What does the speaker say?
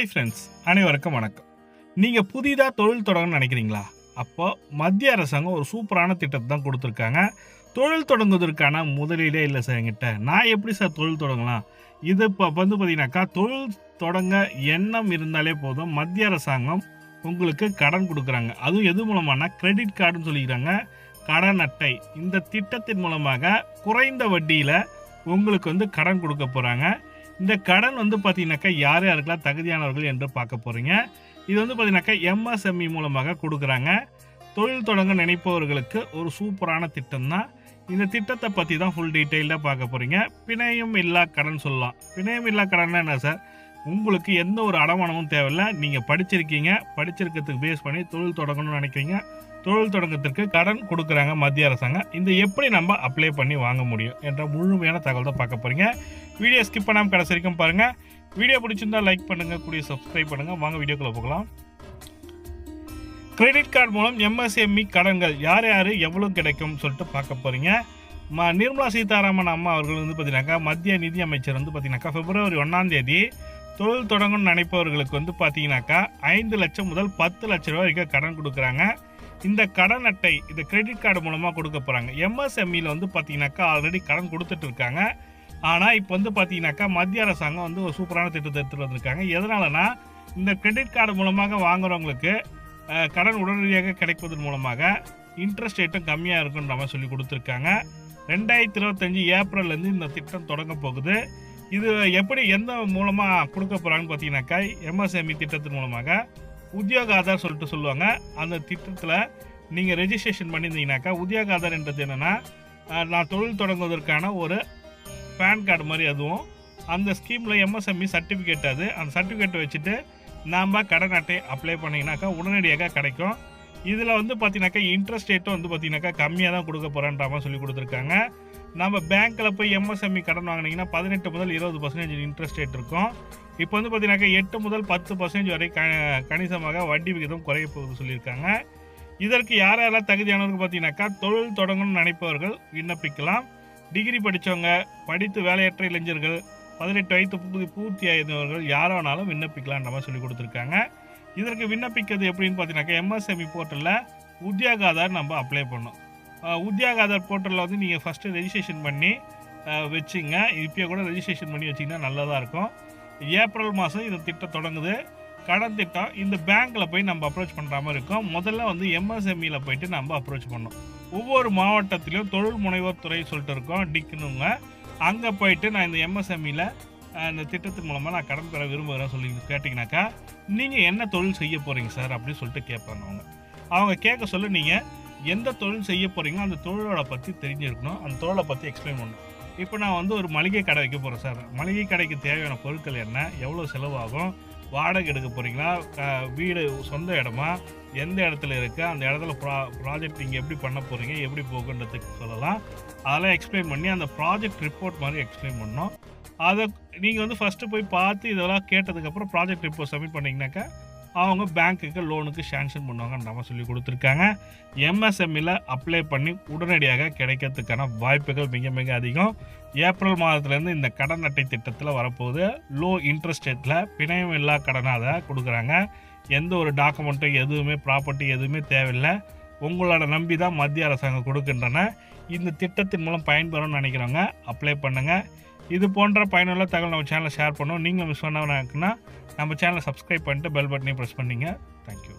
Hi friends அனைவருக்கும் வணக்கம். நீங்கள் புதிதாக தொழில் தொடங்கணும்னு நினைக்கிறீங்களா? அப்போ மத்திய அரசாங்கம் ஒரு சூப்பரான திட்டத்தை தான் கொடுத்துருக்காங்க. தொழில் தொடங்குவதற்கான முதலீடே இல்லை சார் என்கிட்ட. நான் எப்படி சார் தொழில் தொடங்கலாம்? இது இப்போ வந்து பார்த்தீங்கன்னாக்கா தொழில் தொடங்க எண்ணம் இருந்தாலே போதும். மத்திய அரசாங்கம் உங்களுக்கு கடன் கொடுக்குறாங்க. அதுவும் எது மூலமானா கிரெடிட் கார்டுன்னு சொல்லிக்கிறாங்க. கடன் அட்டை. இந்த திட்டத்தின் மூலமாக குறைந்த வட்டியில் உங்களுக்கு வந்து கடன் கொடுக்க போகிறாங்க இந்த கடன் வந்து பார்த்தீங்கன்னாக்கா யார் யாருக்கெல்லாம் தகுதியானவர்கள் என்று பார்க்க போகிறீங்க இது வந்து பார்த்தீங்கன்னாக்கா எம்எஸ்எம்இ மூலமாக கொடுக்குறாங்க. தொழில் தொடங்க நினைப்பவர்களுக்கு ஒரு சூப்பரான திட்டம் தான் இந்த திட்டத்தை பற்றி தான் ஃபுல் டீட்டெயிலாக பார்க்க போகிறீங்க பிணையம் இல்லா கடன் சொல்லலாம். பிணையம் இல்லா கடன்னா என்ன சார்? உங்களுக்கு எந்த ஒரு அடமானமும் தேவையில்லை. நீங்கள் படிச்சிருக்கீங்க. படிச்சிருக்கிறதுக்கு பேஸ் பண்ணி தொழில் தொடங்கணும்னு நினைக்கிறீங்க. தொழில் தொடங்கத்திற்கு கடன் கொடுக்குறாங்க மத்திய அரசாங்கம். இந்த எப்படி நம்ம அப்ளை பண்ணி வாங்க முடியும் என்ற முழுமையான தகவல் தான் பார்க்க போகிறீங்க வீடியோ ஸ்கிப் பண்ணாமல் கடைசி வரைக்கும் பாருங்கள் வீடியோ பிடிச்சிருந்தா லைக் பண்ணுங்கள் கூடிய சப்ஸ்கிரைப் பண்ணுங்கள் வாங்க வீடியோக்குள்ளே போகலாம். கிரெடிட் கார்டு மூலம் எம்எஸ்எம்இ கடன்கள் யார் யார் எவ்வளோ கிடைக்கும் சொல்லிட்டு பார்க்க போகிறீங்க ம நிர்மலா சீதாராமன் அம்மா அவர்கள் வந்து பார்த்தீங்கன்னாக்கா மத்திய நிதி அமைச்சர் வந்து பார்த்தீங்கன்னாக்கா பிப்ரவரி ஒன்றாம் தேதி தொழில் தொடங்கணும்னு நினைப்பவர்களுக்கு வந்து பார்த்தீங்கன்னாக்கா ஐந்து லட்சம் முதல் பத்து லட்சம் ரூபாய் வரைக்கும் கடன் கொடுக்குறாங்க. இந்த கடன் அட்டை இந்த கிரெடிட் கார்டு மூலமாக கொடுக்க போகிறாங்க எம்எஸ்எம்இல வந்து பார்த்தீங்கன்னாக்கா ஆல்ரெடி கடன் கொடுத்துட்டு இருக்காங்க. ஆனால் இப்போ வந்து பார்த்தீங்கன்னாக்கா மத்திய அரசாங்கம் வந்து ஒரு சூப்பரான திட்டத்தை எடுத்துகிட்டு வந்திருக்காங்க. எதனாலனா இந்த கிரெடிட் கார்டு மூலமாக வாங்குறவங்களுக்கு கடன் உடனடியாக கிடைப்பதன் மூலமாக இன்ட்ரெஸ்ட் ரேட்டும் கம்மியாக இருக்குன்ற மாதிரி சொல்லி கொடுத்துருக்காங்க. ரெண்டாயிரத்தி இருபத்தஞ்சி ஏப்ரல்லேருந்து இந்த திட்டம் தொடங்க போகுது. இது எப்படி எந்த மூலமாக கொடுக்க போகிறாங்கன்னு பார்த்தீங்கன்னாக்கா எம்எஸ்எம்இ திட்டத்தின் மூலமாக உத்தியோக ஆதார் சொல்லிட்டு சொல்லுவாங்க. அந்த திட்டத்தில் நீங்கள் ரெஜிஸ்ட்ரேஷன் பண்ணியிருந்தீங்கன்னாக்கா உத்தியோக ஆதார் என்றது என்னென்னா நான் தொழில் தொடங்குவதற்கான ஒரு பேன் கார்டு மாதிரி அதுவும். அந்த ஸ்கீமில் எம்எஸ்எம்இ சர்டிஃபிகேட் அது. அந்த சர்டிஃபிகேட்டை வச்சுட்டு நாம் கடன் அட்டை அப்ளை பண்ணிங்கனாக்கா உடனடியாக கிடைக்கும். இதில் வந்து பார்த்தீங்கன்னாக்கா இன்ட்ரெஸ்ட் ரேட்டும் வந்து பார்த்தீங்கன்னாக்கா கம்மியாக தான் கொடுக்க போகிறேன்ற மாதிரி சொல்லி கொடுத்துருக்காங்க. நம்ம பேங்க்கில் போய் எம்எஸ்எம்இ கடன் வாங்கினீங்கன்னா பதினெட்டு முதல் இருபது பர்சன்டேஜ் இன்ட்ரெஸ்ட் ரேட் இருக்கும். இப்போ வந்து பார்த்தீங்கன்னாக்கா எட்டு முதல் பத்து பர்சன்டேஜ் வரை க கணிசமாக வட்டி விகிதம் குறைய போகுது சொல்லியிருக்காங்க. இதற்கு யார் யாரெல்லாம் தகுதியானவர்கள் பார்த்தீங்கன்னாக்கா தொழில் தொடங்கணும்னு நினைப்பவர்கள் விண்ணப்பிக்கலாம். டிகிரி படித்தவங்க படித்து வேலையற்ற இளைஞர்கள் பதினெட்டு வயது பூ பூர்த்தி ஆயிருந்தவர்கள் யார் வேணாலும் விண்ணப்பிக்கலான்ற மாதிரி சொல்லி கொடுத்துருக்காங்க. இதற்கு விண்ணப்பிக்கிறது எப்படின்னு பார்த்தீங்கன்னாக்கா எம்எஸ்எம்இ போர்ட்டலில் உத்தியோக ஆதார் நம்ம அப்ளை பண்ணோம் உத்தியோக ஆதார் போர்ட்டலில் வந்து நீங்கள் ஃபஸ்ட்டு ரெஜிஸ்ட்ரேஷன் பண்ணி வச்சுங்க. இப்போயே கூட ரெஜிஸ்ட்ரேஷன் பண்ணி வச்சிங்கன்னா நல்லதாக இருக்கும். ஏப்ரல் மாதம் இந்த திட்டம் தொடங்குது. கடன் திட்டம் இந்த பேங்க்கில் போய் நம்ம அப்ரோச் பண்ணுற மாதிரி இருக்கும். முதல்ல வந்து எம்எஸ்எம்இயில் போயிட்டு நம்ம அப்ரோச் பண்ணோம் ஒவ்வொரு மாவட்டத்திலையும் தொழில் முனைவோர் துறை சொல்லிட்டு இருக்கோம் டிக்குனுங்க. அங்கே போயிட்டு நான் இந்த எம்எஸ்எம்இயில் இந்த திட்டத்தின் மூலமாக நான் கடன் பெற விரும்புகிறேன் சொல்லி கேட்டிங்கனாக்கா நீங்கள் என்ன தொழில் செய்ய போகிறீங்க சார் அப்படின்னு சொல்லிட்டு கேட்பாங்க அவங்க. அவங்க கேட்க சொல்ல நீங்கள் எந்த தொழில் செய்ய போகிறீங்களோ அந்த தொழிலோட பற்றி தெரிஞ்சிருக்கணும். அந்த தொழிலை பற்றி எக்ஸ்பிளைன் பண்ணணும். இப்போ நான் வந்து ஒரு மளிகை கடை வைக்க போகிறேன் சார். மளிகை கடைக்கு தேவையான பொருட்கள் என்ன? எவ்வளோ செலவாகும்? வாடகை எடுக்க போகிறீங்களா க- வீடு சொந்த இடமா? எந்த இடத்துல இருக்குது அந்த இடத்துல ப்ரா ப்ராஜெக்ட் நீங்கள் எப்படி பண்ண போகிறீங்க எப்படி போகுன்றதுக்கு சொல்லலாம். அதெல்லாம் எக்ஸ்பிளைன் பண்ணி அந்த ப்ராஜெக்ட் ரிப்போர்ட் மாதிரி எக்ஸ்பிளைன் பண்ணோம் அதை நீங்கள் வந்து ஃபஸ்ட்டு போய் பார்த்து இதெல்லாம் கேட்டதுக்கப்புறம் ப்ராஜெக்ட் ரிப்போர்ட் சப்மிட் பண்ணிங்கனாக்கா அவங்க பேங்க்குக்கு லோனுக்கு சேங்ஷன் பண்ணுவாங்கன்னு நம்ம சொல்லி கொடுத்துருக்காங்க. எம்எஸ்எம்இல அப்ளை பண்ணி உடனடியாக கிடைக்கிறதுக்கான வாய்ப்புகள் மிக மிக அதிகம். ஏப்ரல் மாதத்துலேருந்து இந்த கடன் அட்டை திட்டத்தில் வரப்போகுது. லோ இன்ட்ரெஸ்ட் ரேட்டில் பிணையம் இல்லா கடனாக கொடுக்குறாங்க. எந்த ஒரு டாக்குமெண்ட்டும் எதுவுமே ப்ராப்பர்ட்டி எதுவுமே தேவையில்லை. உங்களோட நம்பி தான் மத்திய அரசாங்கம் கொடுக்கின்றன. இந்த திட்டத்தின் மூலம் பயன்பெறும்னு நினைக்கிறவங்க அப்ளை பண்ணுங்கள் இது போன்ற பயனுள்ள தகவல் நம்ம சேனலை ஷேர் பண்ணுவோம் நீங்கள் மிஸ் பண்ணாமல் நம்ம சேனலை சப்ஸ்கிரைப் பண்ணிட்டு பெல் பட்டனையும் ப்ரெஸ் பண்ணிங்க. தேங்க்யூ